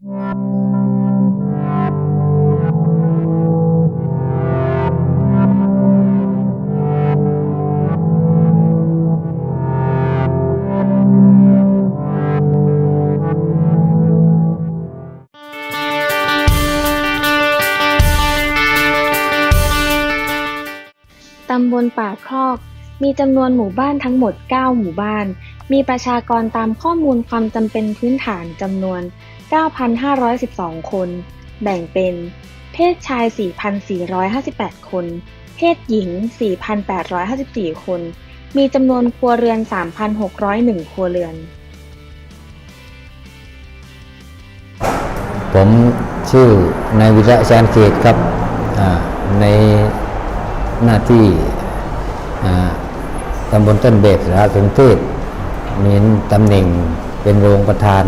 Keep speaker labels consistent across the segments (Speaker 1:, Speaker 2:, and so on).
Speaker 1: ตำบลป่าคลอก มีจำนวนหมู่บ้านทั้งหมด 9 หมู่บ้าน มีประชากรตามข้อมูลความจำเป็นพื้นฐานจำนวน 9,512 คน แบ่งเป็น เพศชาย 4,458 คน เพศหญิง 4,854 คน มีจำนวนครัวเรือน 3,601 ครัวเรือน
Speaker 2: ผมชื่อนายวิระแสนเขตครับในหน้าที่ตำบลต้นเบกสารสนเทศมีตำแหน่งเป็นรองประธาน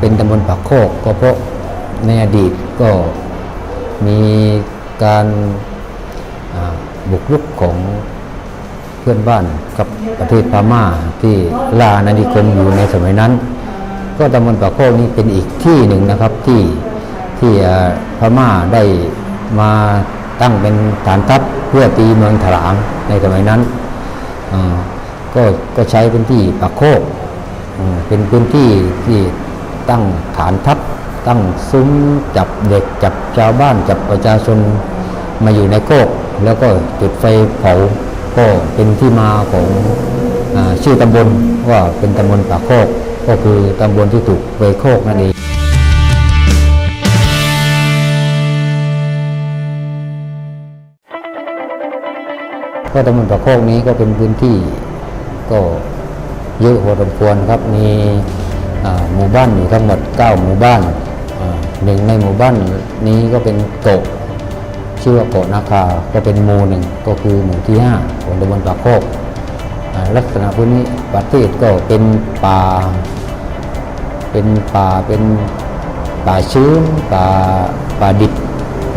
Speaker 2: เป็นตำบลปากโคกก็เพราะในอดีตก็มีการอ่าบุกรุกของเพื่อนบ้านกับประเทศพม่าที่ล่าอาณานิคมอยู่ในสมัยนั้น ก็ตำบลปากโคกนี้เป็นอีกที่หนึ่งนะครับที่ที่อ่าพม่าได้มาตั้งเป็นฐานทัพเพื่อตีเมืองถลางในสมัยนั้นอ่าก็ก็ใช้เป็นที่ปากโคกอืมเป็นพื้นที่ที่ ตั้งฐานทัพ ตั้งซุ้มจับเด็กจับชาวบ้านจับประชาชนมาอยู่ในโคก แล้วก็จุดไฟเผาก็เป็นที่มาของอชื่อตำบลว่าเป็นตำบลปากโคก ก็คือตำบลที่ถูกไฟโคกนั่นเองก็ตำบลปากโคกนี้ก็เป็นพื้นที่ก็เยอะพอสมควรครับมี หมู่บ้านอยู่ทั้งหมด 9 หมู่บ้านหนึ่งในหมู่บ้านนี้ก็เป็นโกะชื่อว่าโกะนาคาก็เป็นหมู่หนึ่งก็คือหมู่ที่5ของตำบลปากโคกลักษณะพื้นนี้ประเทศก็เป็นป่า เป็นป่าเป็นป่าชื้นป่าป่าดิบ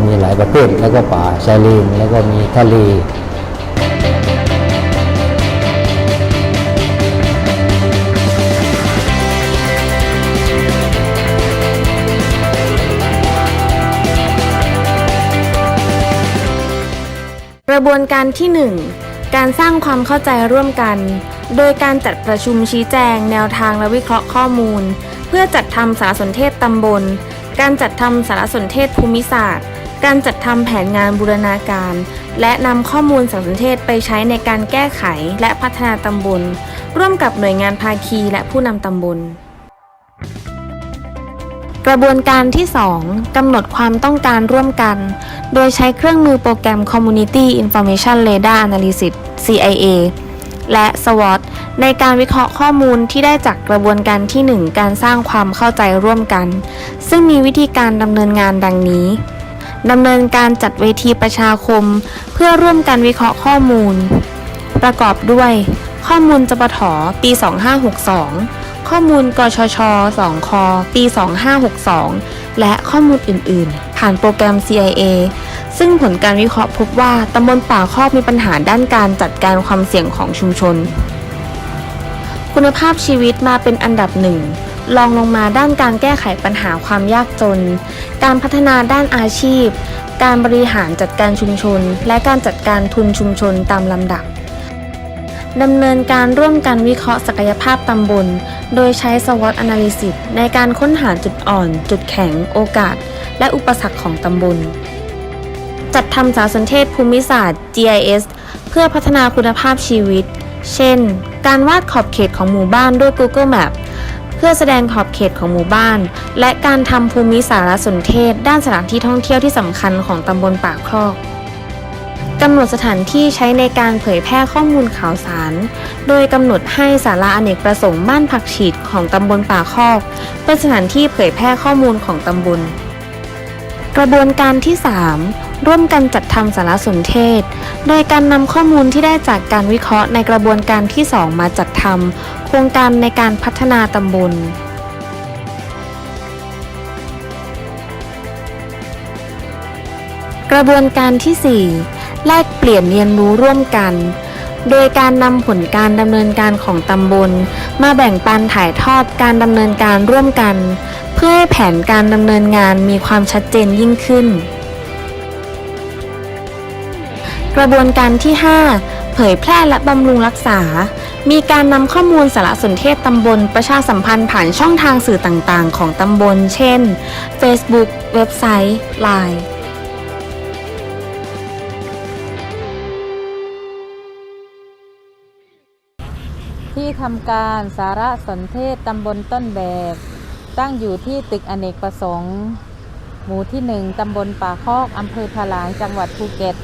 Speaker 2: มีหลายประเภทแล้วก็ป่าชายเลนแล้วก็มีทะเล
Speaker 1: กระบวนการที่ 1 การสร้างความเข้าใจร่วมกัน โดยการจัดประชุมชี้แจง แนวทางและวิเคราะห์ข้อมูล เพื่อจัดทำสารสนเทศตำบล การจัดทำสารสนเทศภูมิศาสตร์ การจัดทำแผนงานบูรณาการ และนำข้อมูลสารสนเทศไปใช้ในการแก้ไขและพัฒนาตำบล ร่วมกับหน่วยงานภาคีและผู้นำตำบล กระบวนการที่ 2กำหนดความต้องการร่วมกัน โดยใช้เครื่องมือโปรแกรม Community Information Radar Analysis CIA และ SWOT ในการวิเคราะห์ข้อมูลที่ได้จากกระบวนการที่ 1 การสร้างความเข้าใจร่วมกัน ซึ่งมีวิธีการดำเนินงานดังนี้ดำเนินการจัดเวทีประชาคม เพื่อร่วมกันวิเคราะห์ข้อมูล ประกอบด้วย ข้อมูลจปทปี 2562 ข้อมูลกชช 2 ค ปี 2562 และข้อมูลอื่น ๆ ผ่านโปรแกรม CIA ซึ่งผลการวิเคราะห์พบว่าตำบลป่าคอกมีปัญหาด้านการจัดการความเสี่ยงของชุมชน คุณภาพชีวิตมาเป็นอันดับหนึ่งรองลงมาด้านการแก้ไขปัญหาความยากจน การพัฒนาด้านอาชีพ การบริหารจัดการชุมชน และการจัดการทุนชุมชนตามลำดับ ดำเนินการร่วมกันวิเคราะห์ศักยภาพตำบล โดยใช้ SWOT Analysis ในการค้นหาจุดอ่อน จุดแข็ง โอกาส และอุปสรรคของตำบล จัดทำสารสนเทศภูมิศาสตร์ GIS เพื่อพัฒนาคุณภาพชีวิต เช่น การวาดขอบเขตของหมู่บ้านด้วย Google Map เพื่อแสดงขอบเขตของหมู่บ้าน และการทำภูมิสารสนเทศ ด้านสถานที่ท่องเที่ยวที่สำคัญของตำบลปากคลอก กำหนดสถานที่ใช้ในการเผยแพร่ข้อมูลข่าวสาร โดยกำหนดให้ศาลาอเนกประสงค์บ้านผักฉีดของตำบลป่าคอก เป็นสถานที่เผยแพร่ข้อมูลของตำบล กระบวนการที่ 3 ร่วมกันจัดทำสารสนเทศ โดยการนำข้อมูลที่ได้จากการวิเคราะห์ในกระบวนการที่ 2 มาจัดทำโครงการในการพัฒนาตำบลกระบวนการที่ 4 แลกเปลี่ยนเรียนรู้ร่วมกัน โดยการนำผลการดำเนินการของตำบล มาแบ่งปันถ่ายทอดการดำเนินการร่วมกัน เพื่อให้แผนการดำเนินงานมีความชัดเจนยิ่งขึ้น กระบวนการที่ 5 เผยแพร่และบำรุงรักษา มีการนำข้อมูลสารสนเทศตำบลประชาสัมพันธ์ผ่านช่องทางสื่อต่างๆ ของตำบล เช่น Facebook เว็บไซต์ Line
Speaker 3: ที่ทำการสารสนเทศตำบลต้นแบบ ตั้งอยู่ที่ตึกอเนกประสงค์ หมู่ที่หนึ่งตำบลป่าคอกอำเภอถลางจังหวัดภูเก็ต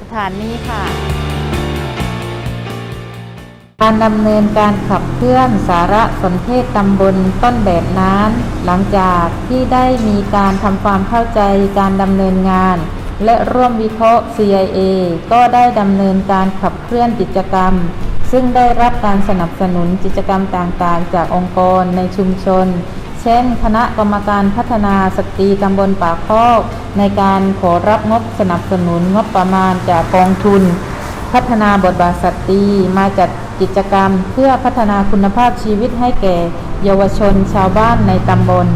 Speaker 3: สถานนี้ค่ะ การดำเนินการขับเคลื่อนสารสนเทศตำบลต้นแบบนั้น หลังจากที่ได้มีการทำความเข้าใจการดำเนินงาน และร่วมวิเคราะห์ CIA ก็ได้ดำเนินการขับเคลื่อนกิจกรรม ซึ่งได้รับการสนับสนุนกิจกรรมต่างๆ จากองค์กรในชุมชน เช่น คณะกรรมการพัฒนาสตรีตำบลป่าคอกในการขอรับงบสนับสนุนงบประมาณจากกองทุน พัฒนาบทบาทสตรีมาจัดกิจกรรม เพื่อพัฒนาคุณภาพชีวิตให้แก่ เยาวชนชาวบ้านในตำบล